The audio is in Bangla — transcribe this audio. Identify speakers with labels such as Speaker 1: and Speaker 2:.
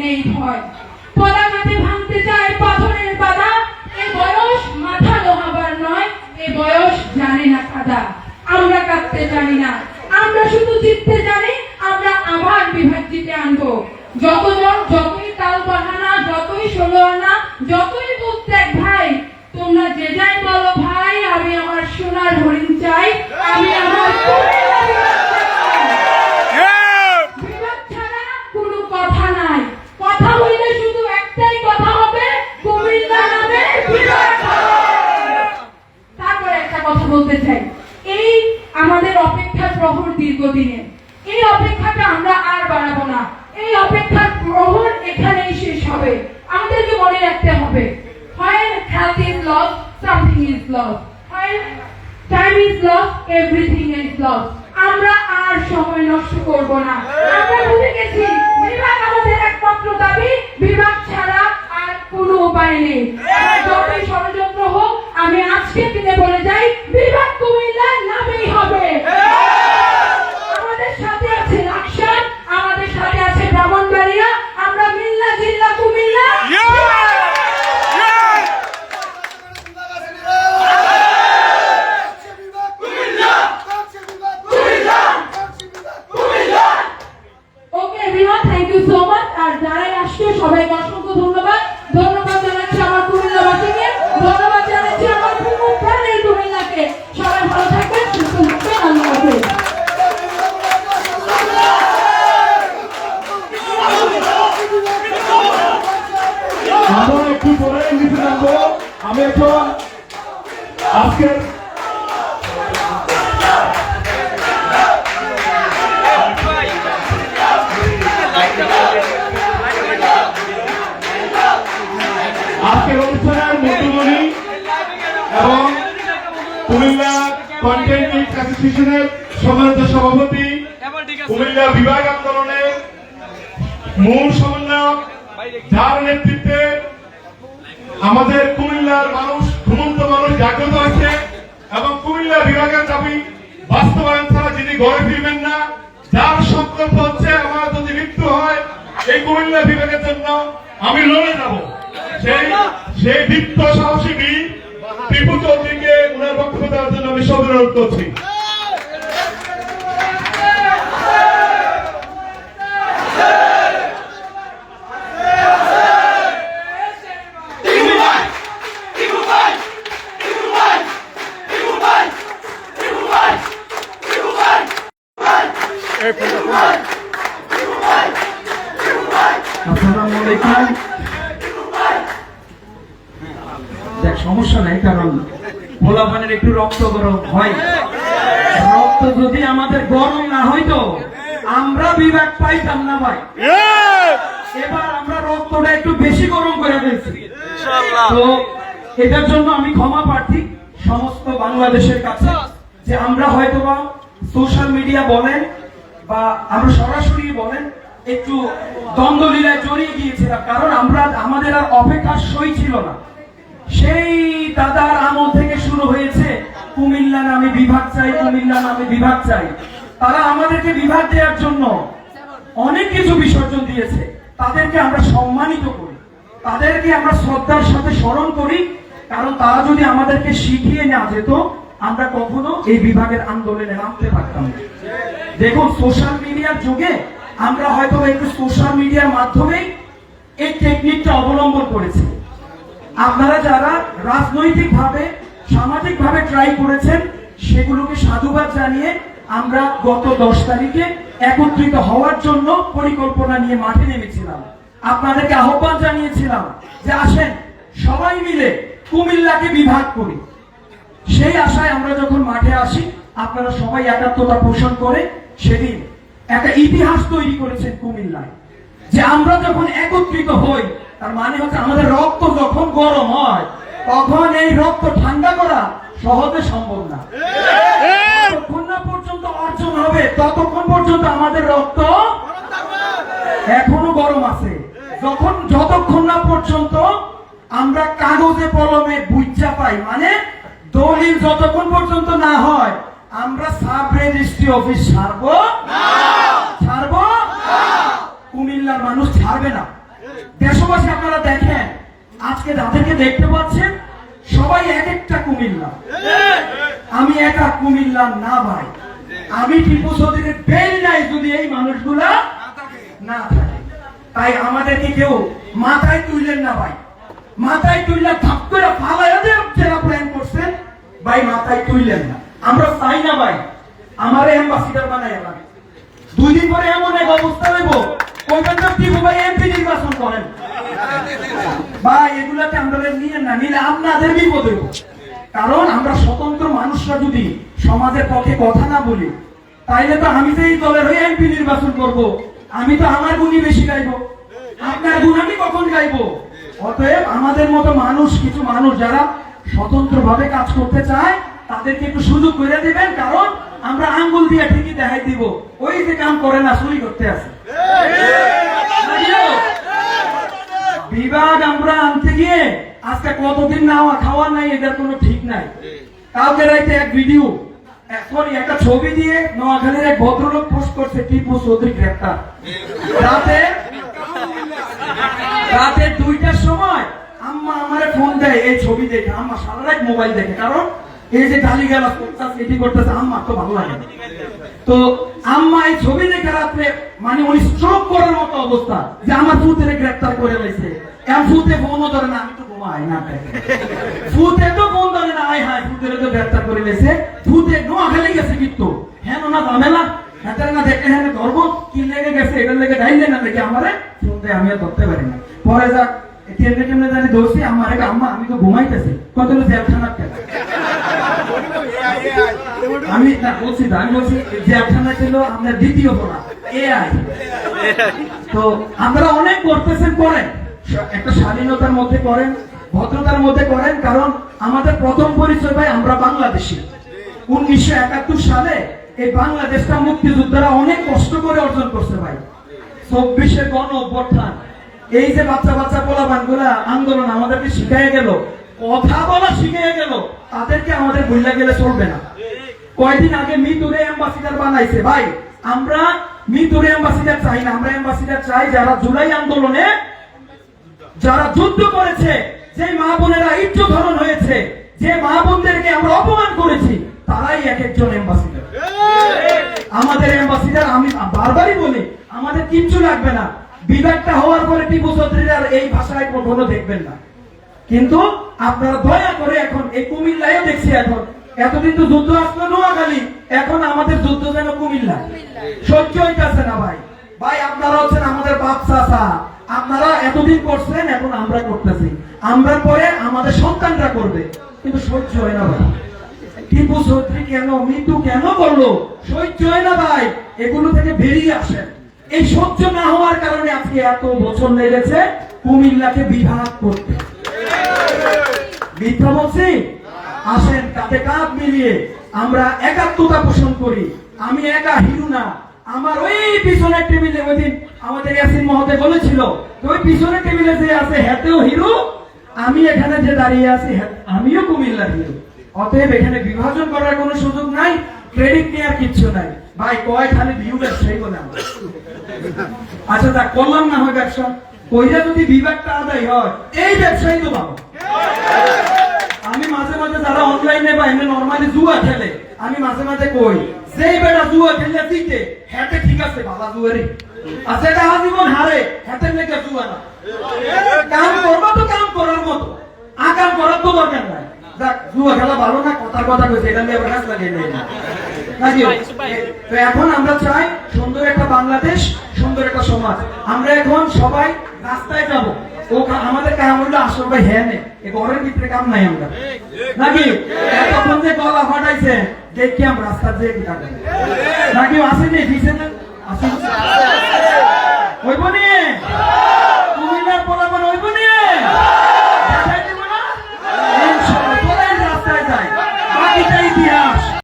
Speaker 1: নেই ভয়। পদাঘাতে ভাঙতে চায় পাথরের বাধা। এ বয়স মাথা লোহাবার নয়, এ বয়স জানে না কাদা। আমরা কাঁদতে জানি না। আমরা শুধু জিততে জানি, আমরা আবার বিভাগ জিতে আনব। যত যতই তাল বাহানা, যতই ষোলো আনা, যতই দীর্ঘদিনের এই অপেক্ষাটা আমরা আর বাড়াবো না। এই অপেক্ষার প্রহর এখানেই শেষ হবে। আমাদেরকে মনে রাখতে হবে is lost, something is lost when time is lost, everything is lost আমরা আর সময় নষ্ট করব না। আমরা ভুলে গেছি, বিভাগ আমাদের একমাত্র দাবি, বিভাগ ছাড়া আর কোনো উপায় নেই। যতই ষড়যন্ত্র হোক, আমি আজকে দিনে বলে যাই, বিভাগ কুমিল্লার নামেই হবে। আমরা
Speaker 2: একটু পরে নিচে নামবো আমি এখন আজকের এবং কুমিল্লা কন্টেন্ট অ্যাসোসিয়েশনের সম্মানিত সভাপতি কুমিল্লা বিভাগ আন্দোলনের মূল সমন্বয়ক আমাদের কুমিল্লার মানুষ, ঘুমন্ত মানুষ জাগ্রত হয়েছে এবং কুমিল্লা বিভাগের দাবি বাস্তবায়ন ছাড়া যিনি ঘরে ফিরবেন না, যার সংকল্প হচ্ছে আমার যদি মৃত্যু হয়, এই কুমিল্লা বিভাগের জন্য আমি লড়ে যাব। সেই সেই দীপ্ত সাহসী বীর টিপু চৌধুরীকে ওনার বক্তব্য দেওয়ার জন্য আমি অনুরোধ করছি।
Speaker 3: দেখ সমস্যা নাই কারণ পোলাপানের একটু রক্ত গরম হয়। রক্ত যদি আমাদের গরম না হইতো আমরা বিভাগ পাইতাম না ভাই। এবার আমরা রক্তটা একটু বেশি গরম করে ফেলছি। তো এটার জন্য আমি ক্ষমা প্রার্থী সমস্ত বাংলাদেশের কাছে যে আমরা হয়তোবা সোশ্যাল মিডিয়া বলেন বা আমরা সরাসরি বলেন একটু দ্বন্দ্বলীলায় জড়িয়ে গিয়েছিলাম, কারণ আমরা, আমাদের আর অপেক্ষার সই ছিল না। সেই দাদার আমল থেকে শুরু হয়েছে, কুমিল্লা নামে বিভাগ চাই, কুমিল্লা নামে বিভাগ চাই। তারা আমাদেরকে বিভাগ দেওয়ার জন্য অনেক কিছু বিসর্জন দিয়েছে। তাদেরকে আমরা সম্মানিত করি। তাদেরকে আমরা শ্রদ্ধার সাথে স্মরণ করি, কারণ তারা যদি আমাদেরকে শিখিয়ে না যেত, আমরা কখনো এই বিভাগের আন্দোলনে নামতে পারতাম দেখুন, সোশ্যাল মিডিয়ার যুগে আমরা হয়তো একটু সোশ্যাল মিডিয়ার মাধ্যমেই এই টেকনিকটা অবলম্বন করেছি। আপনারা যারা রাজনৈতিক ভাবে সামাজিক ভাবে ট্রাই করেছেন, সেগুলোকে সাধুবাদ জানিয়ে আমরা গত দশ তারিখে একত্রিত হওয়ার জন্য পরিকল্পনা নিয়ে মাঠে নেমেছিলাম। আপনাদেরকে আহ্বান জানিয়েছিলাম যে আসেন, সবাই মিলে কুমিল্লাকে বিভাগ করি। সেই আশায় আমরা যখন মাঠে আসি, আপনারা সবাই একাত্মতা পোষণ করে সেদিন একটা ইতিহাস তৈরি করেছেন কুমিল্লায়, যে আমরা যখন একত্রিত হই, তার মানে হচ্ছে আমাদের রক্ত যখন গরম হয়, তখন এই রক্ত ঠান্ডা করা সহজে সম্ভব না। না পর্যন্ত অর্জন হবে, ততক্ষণ পর্যন্ত আমাদের রক্ত এখনও গরম আছে। যখন, যতক্ষণ না পর্যন্ত আমরা কাগজে কলমে বুঝা পাই মানে দলিল যতক্ষণ পর্যন্ত না হয়, আমরা সাব রেজিস্ট্রি অফিস ছাড়বো ছাড়বো কুমিল্লার মানুষ ছাড়বে না। দেশবাসী আপনারা দেখেন, আজকে যাদেরকে দেখতে পাচ্ছেন, সবাই এক একটা কুমিল্লা। আমি একা কুমিল্লা না ভাই। আমি টিপু চৌধুরীর বেল নাই যদি এই মানুষগুলা না থাকে। তাই আমাদেরকে কেউ মাথায় তুললেন না ভাই। মাথায় তুললে ধাপ করে ফালাইয়া দিয়ে যারা প্ল্যান করছেন, ভাই মাথায় তুললেন না। আমরা চাই না ভাই। আমার অ্যাম্বাসিডার বানাই দুই দিন পরে এমন এক অবস্থা হইব কইবেন না টিপু ভাই এমপি নির্বাচন করেন। ভাই, এগুলাতে আমরা নিয়ে না, নিলে আপনাদের বিপদ কারণ আমরা স্বতন্ত্র মানুষরা যদি সমাজের পক্ষে কথা না বলি, তাইলে তো আমি যে এই দলের হয়ে এমপি নির্বাচন করব। আমি তো আমার গুণই বেশি গাইবো। আপনার গুণ আমি কখন গাইবো? অতএব আমাদের মতো মানুষ, কিছু মানুষ যারা স্বতন্ত্র ভাবে কাজ করতে চায়, তাদেরকে একটু সুযোগ করে দিবেন, কারণ আমরা আঙ্গুল দিয়ে ঠিকই দেখাই দিব। ওই যে কাম করে না, চুরি করতে আছে। বিভাগ আমরা আনতে গিয়ে আজকে কতদিন নাওয়া খাওয়া নাই, এদের কোনো ঠিক নাই। কালকে রাইতে এক ভিডিও এখন একটা ছবি দিয়ে নোয়াখালীর এক ভদ্রলোক পোস্ট করছে টিপু চৌধুরী গ্রেপ্তার। রাতে রাতে দুইটার সময় আম্মা আমারে ফোন দেয়, এই ছবি দেখে। আম্মা সারা মোবাইল দেখে, কারণ এই যে গালি এটি করতেছে আম্মা, তো ভালো লাগে তো আম্মা এই ছবি দেখে রাত্রে মানে উনি স্ট্রোক করার মতো অবস্থা যে আমার গ্রেপ্তার করে এম ফুতে ফোনও ধরে না, আমি তো ঘুমাই না ফুতে তো ফোন ধরে না, আয় হায় তো গ্রেপ্তার করে লাইছে ফুতে নোয়া খেলে গেছে কিন্তু। হ্যাঁ না হাতের না দেখে হ্যাঁ ধরবো? কি লেগে গেছে? এটার লেগে ডাইলে না দেখে আমারে? শুনতে আমিও ধরতে পারি না। পরে যাক কেমনে কেমনে জানি আমার এক আম্মা আমি তো ঘুমাইতেছি। কত আমি না বলছি না, আমি বলছি ছিল আমাদের দ্বিতীয় তো আমরা অনেক করতেছেন করেন। একটা স্বাধীনতার মধ্যে করেন ভদ্রতার মধ্যে করেন কারণ আমাদের প্রথম পরিচয় ভাই আমরা বাংলাদেশি। উনিশশো একাত্তর সালে এই বাংলাদেশটা মুক্তিযোদ্ধারা অনেক কষ্ট করে অর্জন করছে ভাই। চব্বিশের গণ অভ্যর্থান এই যে বাচ্চা বাচ্চা পোলাপানগুলা আন্দোলন আমাদেরকে শিখাই গেল কথা বলা শিখিয়ে গেল তাদেরকে আমাদের ভুলে গেলে চলবে না। কয়দিন আগে মিতুরে অ্যাম্বাসিডার বানাইছে ভাই আমরা মিতুরে অ্যাম্বাসিডার চাই না আমরা অ্যাম্বাসিডার চাই যারা জুলাই আন্দোলনে যারা যুদ্ধ করেছে যে মা বোনেরা ইজ্জ ধরন হয়েছে যে মা বোনদেরকে আমরা অপমান করেছি তারাই এক একজন অ্যাম্বাসিডার। আমাদের অ্যাম্বাসিডার আমি বারবারই বলি আমাদের কিচ্ছু লাগবে না। বিভাগটা হওয়ার পরে টিপু চৌধুরীর আর এই ভাষায় কখনো দেখবেন না। কিন্তু আপনারা দয়া করে এখন এই কুমিল্লায় দেখছি এখন। এতদিন তো যুদ্ধ আসলো নোয়াখালী, এখন আমাদের যুদ্ধ যেন কুমিল্লা। সহ্য হইতেছে না ভাই। ভাই, আপনারা হচ্ছেন আমাদের বাপ চাচা। আপনারা এতদিন করছেন, এখন আমরা করতেছি। আমরা পরে আমাদের সন্তানরা করবে। কিন্তু সহ্য হয় না ভাই। টিপু চৌধুরী কেন মৃত্যু কেন করল সহ্য হয় না ভাই। এগুলো থেকে বেরিয়ে আসেন। এই সহ্য না হওয়ার কারণে আজকে এত বছর লেগেছে কুমিল্লাকে বিভাগ করতে। মিথ্যা বলছি? আসেন কাঁধে কাঁধ মিলিয়ে আমরা একাত্মতা পোষণ করি। আমি একা হিরু না। আমার ওই পিছনের টেবিলে, ওই দিন আমাদের ইয়াসিন মহোদয় বলেছিল ওই পিছনের টেবিলে যে আছে, হেতেও হিরু। আমি এখানে যে দাঁড়িয়ে আছি আমিও কুমিল্লা হিরু। অতএব এখানে বিভাজন করার কোনো সুযোগ নাই ক্রেডিট নেওয়ার কিচ্ছু নাই। ভাই, কয় খালি ভিউ ব্যবসায়ী বলে আমরা। আচ্ছা তা করলাম না হয় ব্যবসা? কইরা যদি বিভাগটা আদায় হয়, এই ব্যবসায়ী তো পাবো আমি মাঝে মাঝে যারা অনলাইনে বা এমনি নরমালি জুয়া খেলে, আমি মাঝে মাঝে কই, যেই বেটা জুয়া খেললে জিতে হ্যাতে ঠিক আছে, বাবা জুয়ারি আচ্ছা এটা আজীবন হারে হ্যাতের লেগে জুয়া না। কাম করবা তো কাম করার মতো। আকাম করার তো দরকার নাই। যাক, জুয়া খেলা ভালো না, কথার কথা কইছে, এটা নিয়ে গাছ না তো এখন আমরা চাই সুন্দর একটা বাংলাদেশ সুন্দর একটা সমাজ। আমরা এখন সবাই রাস্তায় যাব। ও আমাদের কাম হইল আসল ভাই হ্যাঁ এ ঘরের ভিতরে কাম নাই আমরা। নাকি এতক্ষণ যে গলা ফাটাইছে দেখি আমরা রাস্তার যে নাকি আসেনি দিছে না? আসেনি।